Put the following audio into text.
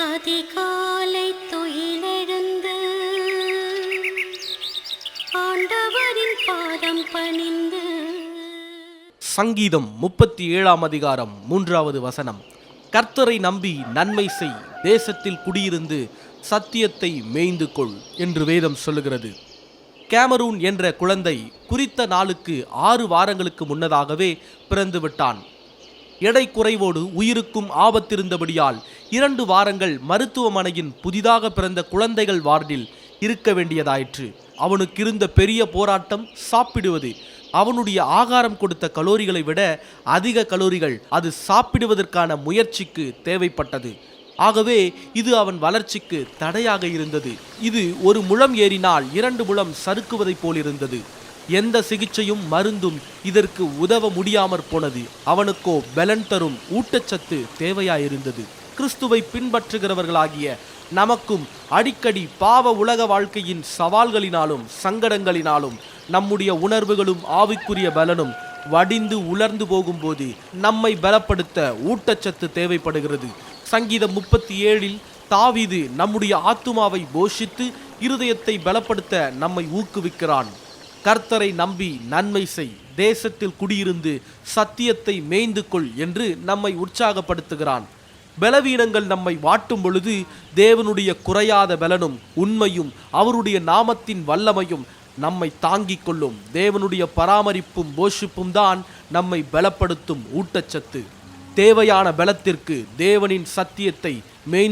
அதிகாலை துயிலெழுந்து ஆண்டவரின் பாதம் பணிந்து. சங்கீதம் முப்பத்தி ஏழாம் அதிகாரம் மூன்றாவது வசனம். கர்த்தரை நம்பி நன்மை செய் தேசத்தில் குடியிருந்து சத்தியத்தை மேய்ந்து கொள் என்று வேதம் சொல்லுகிறது. கேமரூன் என்ற குழந்தை குறித்த நாளுக்கு ஆறு வாரங்களுக்கு முன்னதாகவே பிறந்துவிட்டான். எடை குறைவோடு உயிருக்கும் ஆபத்திருந்தபடியால் இரண்டு வாரங்கள் மருத்துவமனையின் புதிதாக பிறந்த குழந்தைகள் வார்டில் இருக்க வேண்டியதாயிற்று. அவனுக்கு இருந்த பெரிய போராட்டம் சாப்பிடுவது. அவனுடைய ஆகாரம் கொடுத்த கலோரிகளை விட அதிக கலோரிகள் அது சாப்பிடுவதற்கான முயற்சிக்கு தேவைப்பட்டது. ஆகவே இது அவன் வளர்ச்சிக்கு தடையாக இருந்தது. இது ஒரு முழம் ஏறினால் இரண்டு முழம் சறுக்குவதைப் போலிருந்தது. எந்த சிகிச்சையும் மருந்தும் இதற்கு உதவ முடியாமற் போனது. அவனுக்கோ பலன் தரும் ஊட்டச்சத்து தேவையாயிருந்தது. கிறிஸ்துவை பின்பற்றுகிறவர்களாகிய நமக்கும் அடிக்கடி பாவ உலக வாழ்க்கையின் சவால்களினாலும் சங்கடங்களினாலும் நம்முடைய உணர்வுகளும் ஆவிக்குரிய பலனும் வடிந்து உலர்ந்து போகும்போது நம்மை பலப்படுத்த ஊட்டச்சத்து தேவைப்படுகிறது. சங்கீதம் முப்பத்தி ஏழில் தாவிது நம்முடைய ஆத்துமாவை போஷித்து இருதயத்தை பலப்படுத்த நம்மை ஊக்குவிக்கிறான். கர்த்தரை நம்பி நன்மை செய். தேசத்தில் குடியிருந்து சத்தியத்தை மேய்ந்து கொள் என்று நம்மை உற்சாகப்படுத்துகிறான். பலவீனங்கள் நம்மை வாட்டும் பொழுது தேவனுடைய குறையாத பலனும் உண்மையும் அவருடைய நாமத்தின் வல்லமையும் நம்மை தாங்கிக் கொள்ளும். தேவனுடைய பராமரிப்பும் போஷிப்பும் தான் நம்மை பலப்படுத்தும் ஊட்டச்சத்து. தேவையான பலத்திற்கு தேவனின் சத்தியத்தை மேய்ந்து